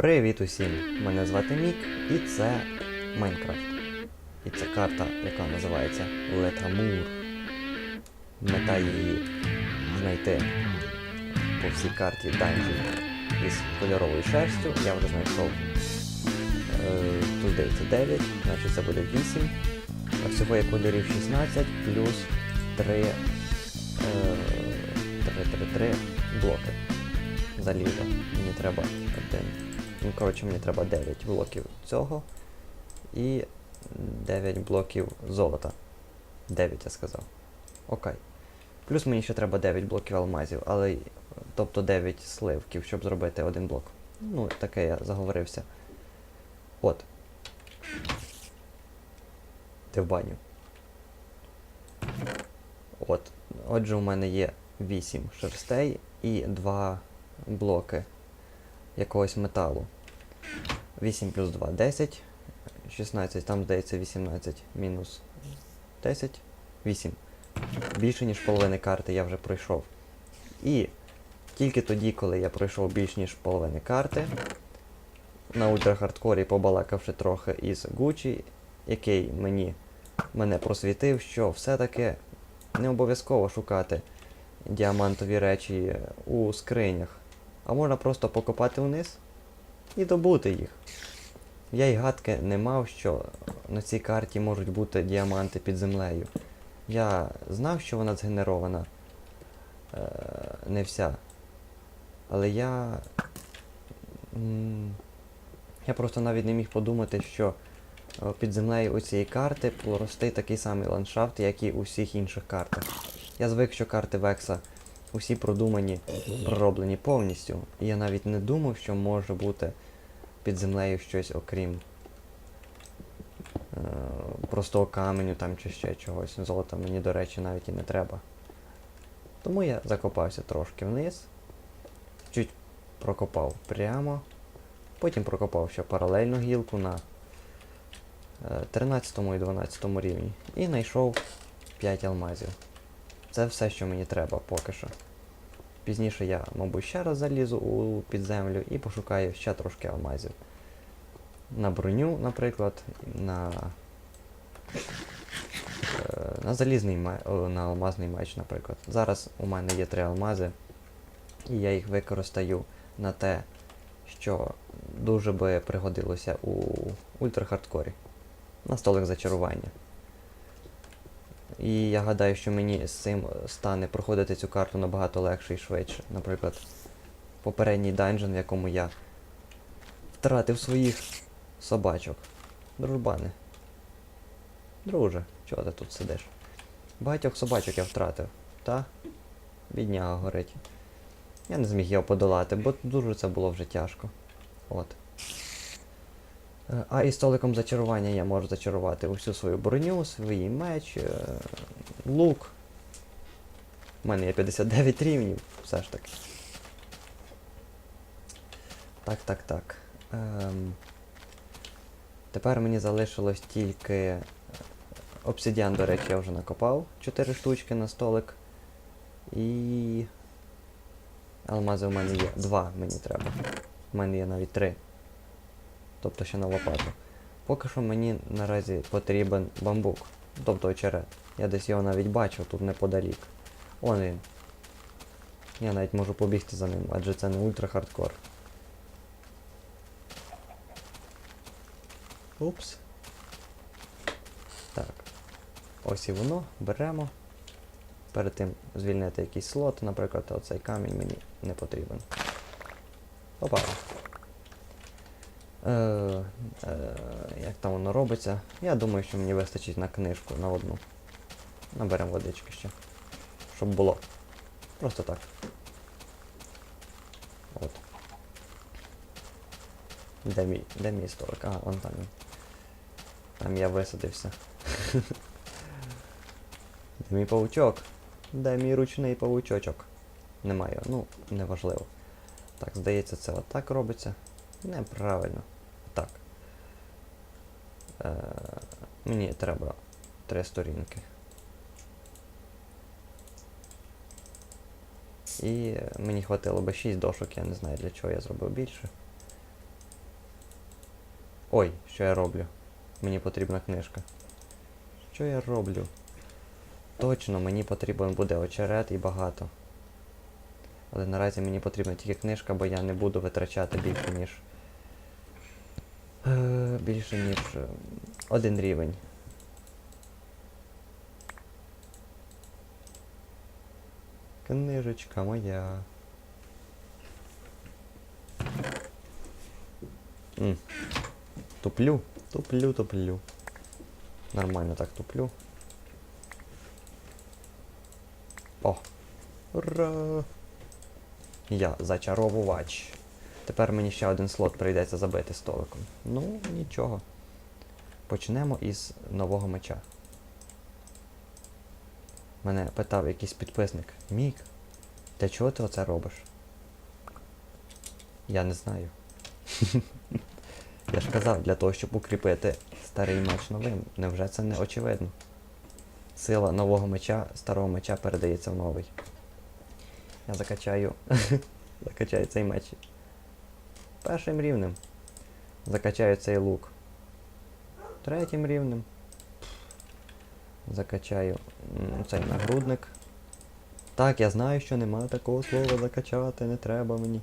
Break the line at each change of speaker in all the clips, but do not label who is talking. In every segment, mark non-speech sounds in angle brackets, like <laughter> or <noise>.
Привіт усім! Мене звати Мік, і це Майнкрафт. І це карта, яка називається Летамур. Мета її знайти по всій карті данжі із кольоровою шерстю. Я вже знайшов. Е, тут здається 9, значить це буде 8. А всього є кольорів 16 плюс 3, е, 3, 3, 3 блоки заліза. Мені треба один. Ну, коротше, мені треба 9 блоків цього і 9 блоків золота. 9 я сказав. Окей. Плюс мені ще треба 9 блоків алмазів, але тобто 9 сливків, щоб зробити один блок. Ну, таке я заговорився. От. Ти в баню. От. Отже, у мене є 8 шерстей і 2 блоки якогось металу. 8 плюс 2 10. 16, там здається 18 мінус 10. 8. Більше, ніж половини карти я вже пройшов. І тільки тоді, коли я пройшов більш ніж половини карти, на ультрахардкорі побалакавши трохи із Гучі, який мені мене просвітив, що все-таки не обов'язково шукати діамантові речі у скринях, а можна просто покопати вниз і добути їх. Я й гадки не мав, що на цій карті можуть бути діаманти під землею. Я знав, що вона згенерована е, не вся. Але я. Я просто навіть не міг подумати, що е, під землею у цієї карти проросте такий самий ландшафт, як і у всіх інших картах. Я звик, що карти Векса усі продумані, пророблені повністю. І я навіть не думав, що може бути під землею щось окрім е, простого каменю там чи ще чогось. Золота мені, до речі, навіть і не треба. Тому я закопався трошки вниз, чуть прокопав прямо, потім прокопав ще паралельну гілку на е, 13 і 12 рівні і знайшов 5 алмазів. Це все, що мені треба поки що. Пізніше я, мабуть, ще раз залізу у підземлю і пошукаю ще трошки алмазів. На броню, наприклад, на, е, на залізний на алмазний меч, наприклад. Зараз у мене є три алмази, і я їх використаю на те, що дуже би пригодилося у ультрахардкорі. На столик зачарування. І я гадаю, що мені з цим стане проходити цю карту набагато легше і швидше. Наприклад, попередній данжен, в якому я втратив своїх собачок. Дружбани. Друже, чого ти тут сидиш? Багатьох собачок я втратив, та? Бідняга горить. Я не зміг його подолати, бо дуже це було вже тяжко. От. Е, А із столиком зачарування я можу зачарувати усю свою броню, свій меч, е, лук. У мене є 59 рівнів, все ж таки. Так, так, так. Ем, тепер мені залишилось тільки. е, Обсидіан, до речі, я вже накопав 4 штучки на столик. І. Алмази у мене є. Два мені треба. У мене є навіть три. Тобто ще на лопату. Поки що мені наразі потрібен бамбук. Тобто очерет. Я десь його навіть бачив тут неподалік. Он він. Я навіть можу побігти за ним, адже це не ультра хардкор. Упс. Так. Ось і воно. Беремо. Перед тим звільнити якийсь слот, наприклад, оцей камінь мені не потрібен. Опа. Е, е, як там воно робиться? Я думаю, що мені вистачить на книжку на одну. Наберемо водички ще. Щоб було. Просто так. От. Де мій, де мій столик? А, вон там. Там я висадився. <laughs> Де мій павучок? Де мій ручний павучочок? Немає, ну, неважливо. Так, здається, це отак робиться. Неправильно. Так. Е, мені треба три сторінки. І мені хватило би 6 дошок, я не знаю для чого я зробив більше. Ой, що я роблю? Мені потрібна книжка. Що я роблю? Точно, мені потрібен буде очерет і багато. Але наразі мені потрібна тільки книжка, бо я не буду витрачати більше, ніж. Е, більше, ніж е, один рівень. Книжечка моя. М. Туплю, туплю, туплю. Нормально так туплю. О! Ура! Я зачаровувач. Тепер мені ще один слот прийдеться забити столиком. Ну, нічого. Почнемо із нового меча. Мене питав якийсь підписник. Мік, для чого ти оце робиш? Я не знаю. <laughs> Я ж казав, для того, щоб укріпити старий меч новим. Невже це не очевидно? Сила нового меча, старого меча передається в новий. Я закачаю. <laughs> закачаю цей меч. Першим рівнем. Закачаю цей лук. Третім рівнем. Закачаю цей нагрудник. Так, я знаю, що немає такого слова закачати, не треба мені.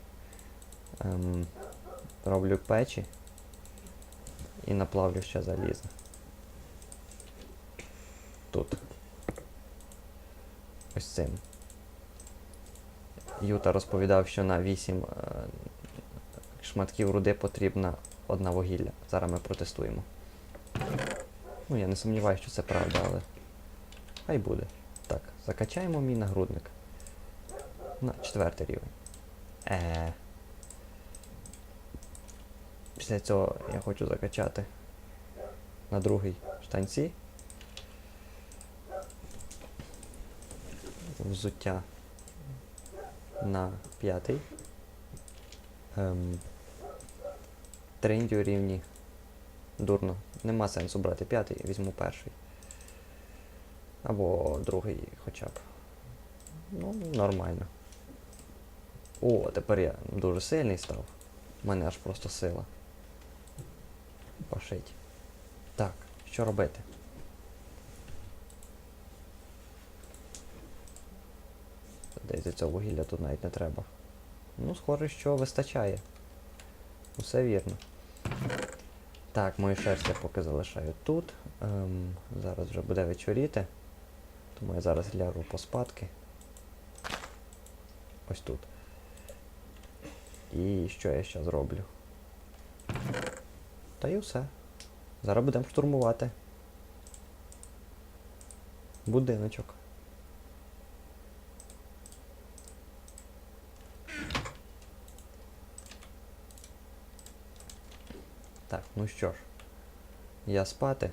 Ем, роблю печі. І наплавлю ще залізо. Тут. Ось цим. Юта розповідав, що на 8 е, шматків руди потрібна одна вугілля. Зараз ми протестуємо. Ну, я не сумніваюся, що це правда, але. Хай буде. Так, закачаємо мій нагрудник. На четвертий рівень. Е. Після цього я хочу закачати на другий штанці. Взуття на п'ятий. Ем, трендю рівні. Дурно. Нема сенсу брати п'ятий, візьму перший. Або другий хоча б. Ну, нормально. О, тепер я дуже сильний став. У мене аж просто сила. Пошить. Так, що робити? Здається, цього вугілля тут навіть не треба. Ну, схоже, що вистачає. Усе вірно. Так, мою шерсть я поки залишаю тут. Ем, зараз вже буде вечоріти. Тому я зараз лягу поспадки. Ось тут. І що я ще зроблю? Та й усе. Зараз будемо штурмувати. Будиночок. Так, ну що ж, я спати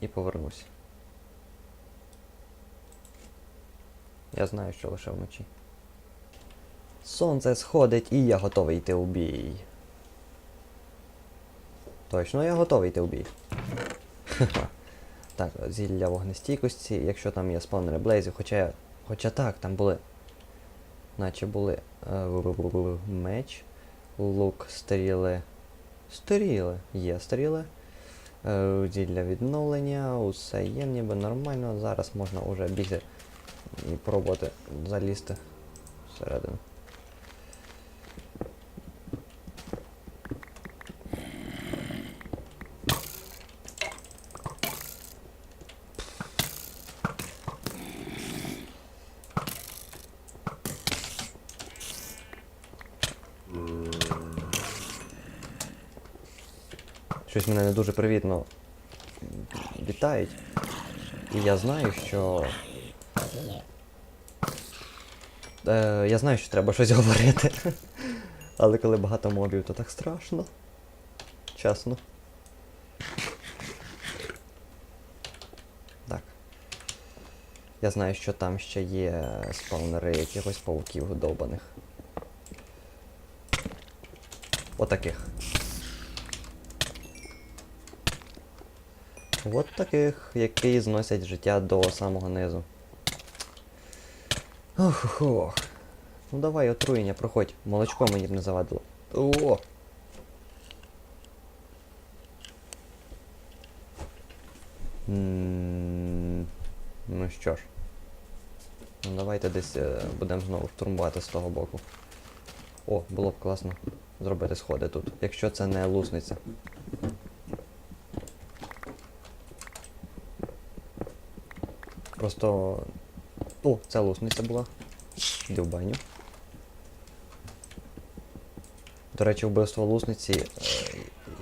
і повернусь. Я знаю, що лише вночі. Сонце сходить і я готовий йти у бій. Точно я готовий йти у бій. Так, зілля вогнестійкості, якщо там є спавнери блейзів, хоча я. Хоча так, там були. Наче були. е, Меч, лук, стріли. Стріли. Є стріли. Е, для відновлення, усе є, ніби нормально. Зараз можна вже бігти і пробувати залізти всередину. Щось мене не дуже привітно вітають. І я знаю, що. Е, я знаю, що треба щось говорити. <laughs> Але коли багато мобів, то так страшно. Чесно. Так. Я знаю, що там ще є спаунери якихось пауків довбаних. Отаких. От таких, які зносять життя до самого низу. Ох, ох. Ну давай отруєння, проходь. Молочко мені б не завадило. О! Ну що ж. Ну Давайте десь е, будемо знову штурмувати з того боку. О, було б класно зробити сходи тут, якщо це не лусниця. Просто. О, це лусниця була. Йди в баню. До речі, вбивство лусниці е,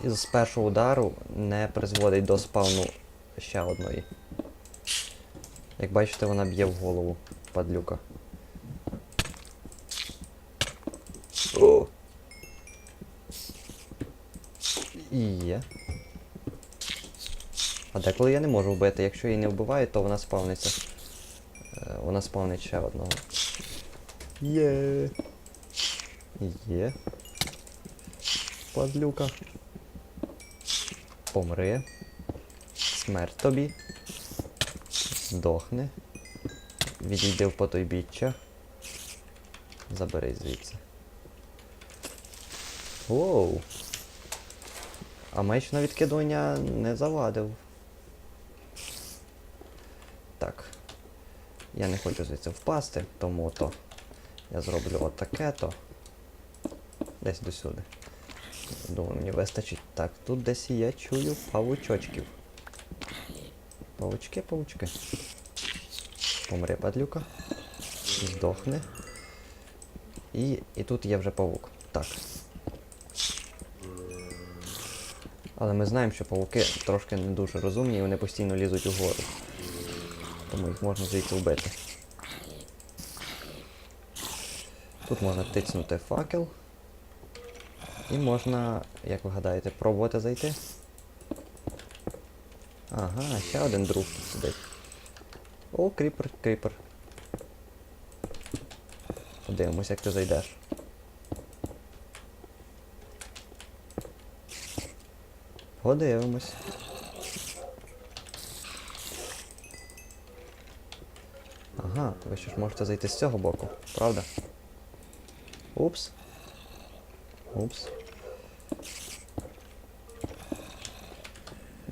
із першого удару не призводить до спавну ще одної. Як бачите, вона б'є в голову, падлюка. О! І Є. А деколи я не можу вбити. Якщо її не вбиваю, то вона спавниться. Е, Вона спавнить ще одного. Є. Є. Падлюка. Помри. Смерть тобі. Здохни. Відійди в потойбіччя. Забери звідси. Воу. А меч на відкидування не завадив. Так. Я не хочу звідси впасти, тому то я зроблю отаке то. Десь досюди. Думаю, мені вистачить. Так, тут десь я чую павучочків. Павучки, павучки. Помри, падлюка. Здохне. І, і тут є вже павук. Так. Але ми знаємо, що павуки трошки не дуже розумні і вони постійно лізуть угору. Тому їх можна звідси вбити. Тут можна тицнути факел. І можна, як ви гадаєте, пробувати зайти. Ага, ще один друг тут сидить. О, кріпер, кріпер. Подивимось, як ти зайдеш. Подивимось. Ага, ви ще ж можете зайти з цього боку, правда? Упс. Упс.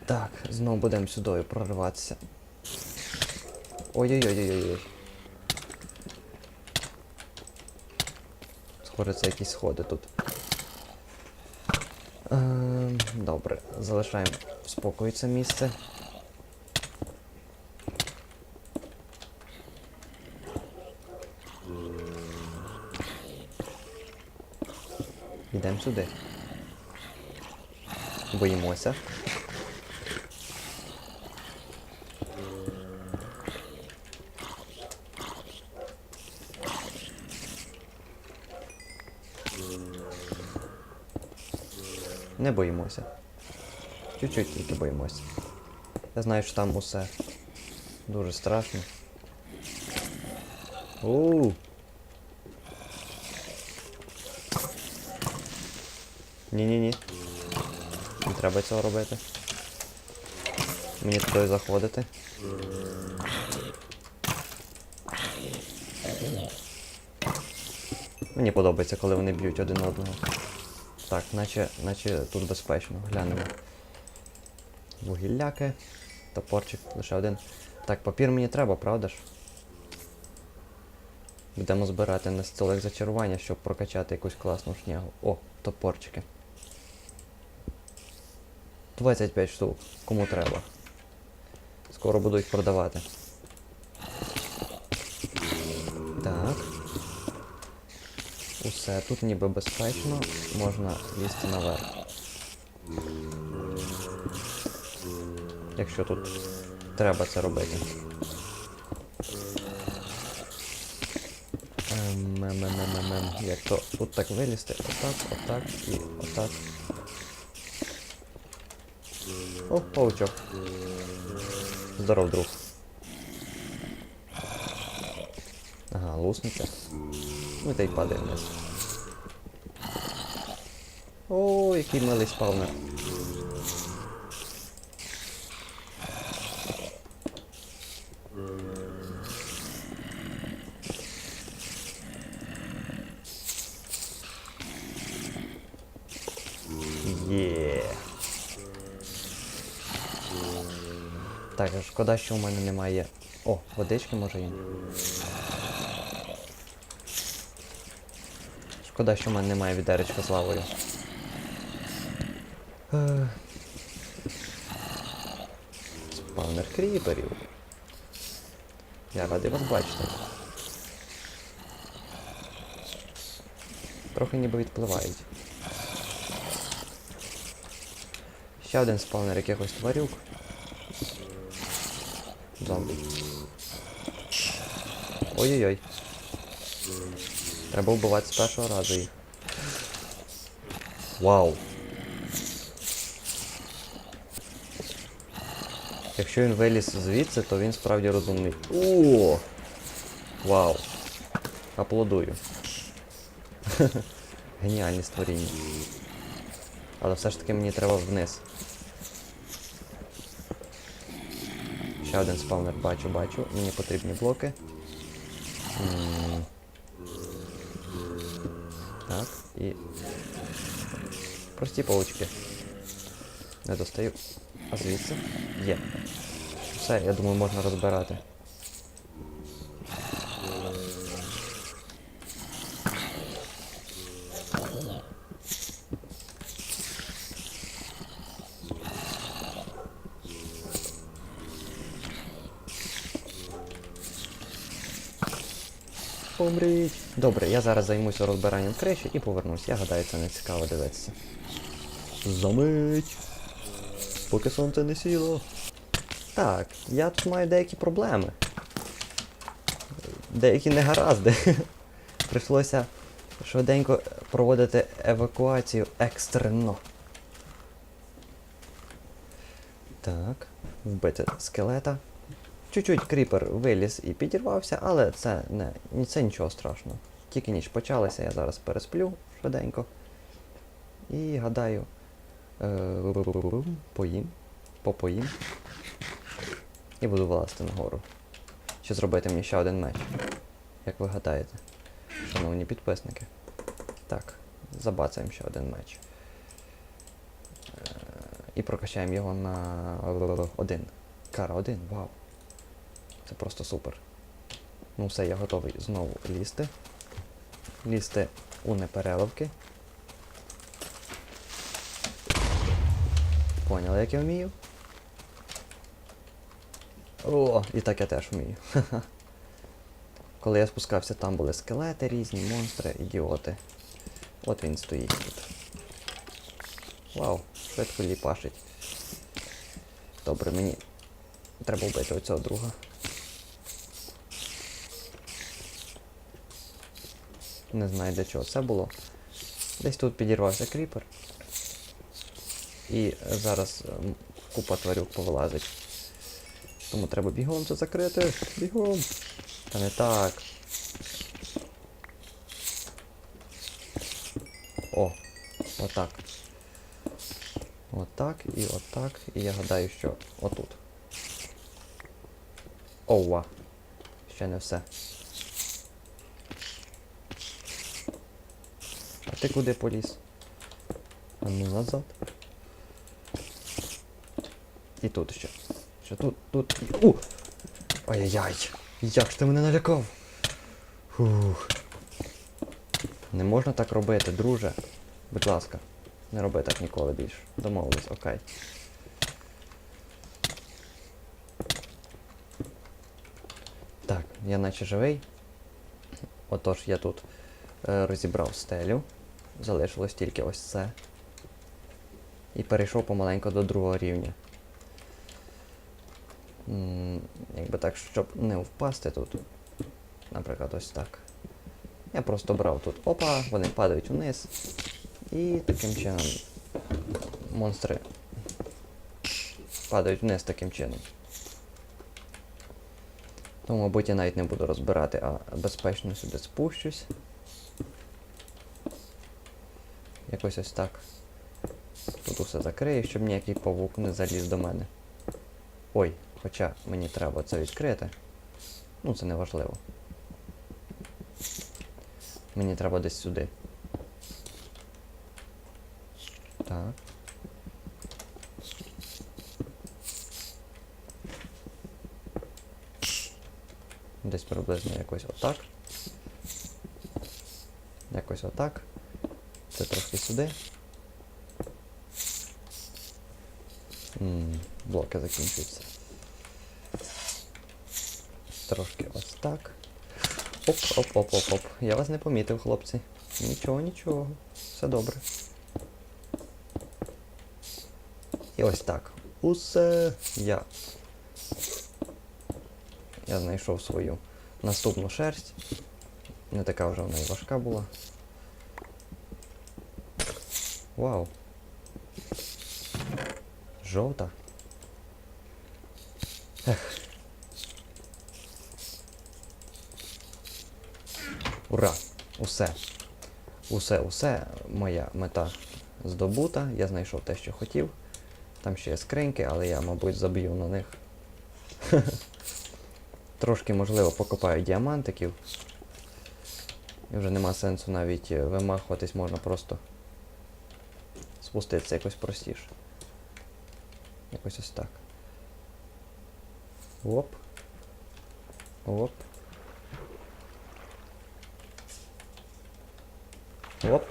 Так, знову будемо сюди прориватися. Ой-ой-ой-ой-ой. Схоже, це якісь сходи тут. Ем, добре, залишаємо в спокої це місце. Йдемо сюди. Боїмося. Не боїмося. Чуть-чуть тільки боїмося. Я знаю, що там усе дуже страшно. Ууу. Ні-ні-ні. Не треба цього робити. Мені туди заходити. Мені подобається, коли вони б'ють один одного. Так, наче, наче тут безпечно. Глянемо. Вугілляки. Топорчик, лише один. Так, папір мені треба, правда ж? Будемо збирати на столик зачарування, щоб прокачати якусь класну шнягу. О, топорчики. 25 штук. Кому треба. Скоро буду їх продавати. Так. Усе, тут ніби безпечно, можна лізти наверх. Якщо тут треба це робити. Ем, ем, ем, ем, ем. Як то тут так вилізти? Отак, отак і отак. О, паучок. Здоров, друг. Ага, лусника. Ну та й падає вниз. О, який милий спавнер. Так, шкода, що у мене немає О, водички може їм. Шкода, що в мене немає відеречка з лавою. Ех. Спавнер кріперів. Я радий вас бачити. Трохи ніби відпливають. Ще один спавнер якихось тварюк. Ой-ой-ой. Треба вбивати з першого разу їх. Вау. Якщо він виліз звідси, то він справді розумний. О! Вау. Аплодую. <laughs> Геніальні створіння. Але все ж таки мені треба вниз. Ще один спавнер бачу, бачу. Мені потрібні блоки. Так, і. Прості паучки. Не достаю. А звідси? Є. Все, я думаю, можна розбирати. Помріть. Добре, я зараз займуся розбиранням криші і повернусь. Я гадаю, це не цікаво дивитися. Замить. Поки сонце не сіло. Так, я тут маю деякі проблеми. Деякі негаразди. <laughs> Прийшлося швиденько проводити евакуацію екстрено. Так, вбити скелета. Чуть-чуть кріпер виліз і підірвався, але це не це нічого страшного. Тільки ніч почалася, я зараз пересплю швиденько. І гадаю. Е, поїм. Попоїм. І буду вилазити нагору. Чи зробити мені ще один меч? Як ви гадаєте, шановні підписники? Так, забацаємо ще один меч. Е, І прокачаємо його на один. Кара один, вау. Це просто супер. Ну все, я готовий знову лізти. Лізти у непереливки. Поняли, як я вмію? О, і так я теж вмію. <laughs> Коли я спускався, там були скелети різні, монстри, ідіоти. От він стоїть тут. Вау, швидко ліпашить. Добре, мені треба вбити оцього друга. Не знаю для чого це було. Десь тут підірвався кріпер. І зараз ем, купа тварюк повилазить. Тому треба бігом це закрити. Бігом. Та не так. О, отак. Отак і отак. І я гадаю, що отут. Ова. Ще не все. Ти куди поліз? А ну назад. І тут ще. Ще тут, тут. У! Ай-яй-яй! Як ж ти мене налякав? Фух. Не можна так робити, друже. Будь ласка, не роби так ніколи більше. Домовились, окей. Так, я наче живий. Отож, я тут е, розібрав стелю. Залишилось тільки ось це. І перейшов помаленьку до другого рівня. М, Якби так, щоб не впасти тут. Наприклад, ось так. Я просто брав тут опа, вони падають вниз. І таким чином монстри падають вниз таким чином. Тому, мабуть, я навіть не буду розбирати, а безпечно сюди спущусь. Якось ось так. Тут усе закрию, щоб ніякий павук не заліз до мене. Ой, хоча мені треба це відкрити. Ну, це не важливо. Мені треба десь сюди. Так. Десь приблизно якось отак. Якось отак. Це трошки сюди. м блоки закінчуються. Трошки ось так. Оп, оп, оп, оп, оп. Я вас не помітив, хлопці. Нічого, нічого. Все добре. І ось так. Усе я. Я знайшов свою наступну шерсть. Не така вже вона і важка була. Вау. Жовта. Ех. Ура! Усе. Усе, усе. Моя мета здобута. Я знайшов те, що хотів. Там ще є скриньки, але я, мабуть, заб'ю на них. <laughs> Трошки, можливо, покопаю діамантиків. І вже нема сенсу навіть е, вимахуватись, можна просто спуститися якось простіше. Якось ось так. Оп. Оп. Оп.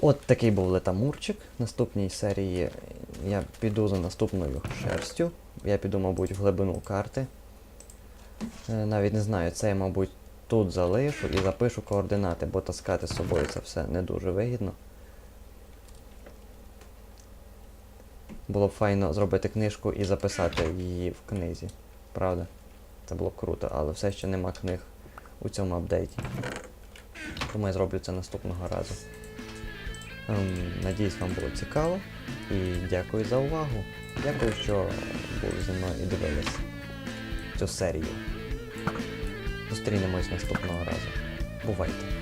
От такий був летамурчик. Наступній серії я піду за наступною шерстю. Я піду, мабуть, в глибину карти. Е, Навіть не знаю, це я, мабуть, тут залишу і запишу координати, бо таскати з собою це все не дуже вигідно. Було б файно зробити книжку і записати її в книзі. Правда? Це було б круто, але все ще нема книг у цьому апдейті. Тому я зроблю це наступного разу. Ем, Надіюсь, вам було цікаво. І дякую за увагу. Дякую, що були зі мною і дивились цю серію. Зустрінемось наступного разу. Бувайте!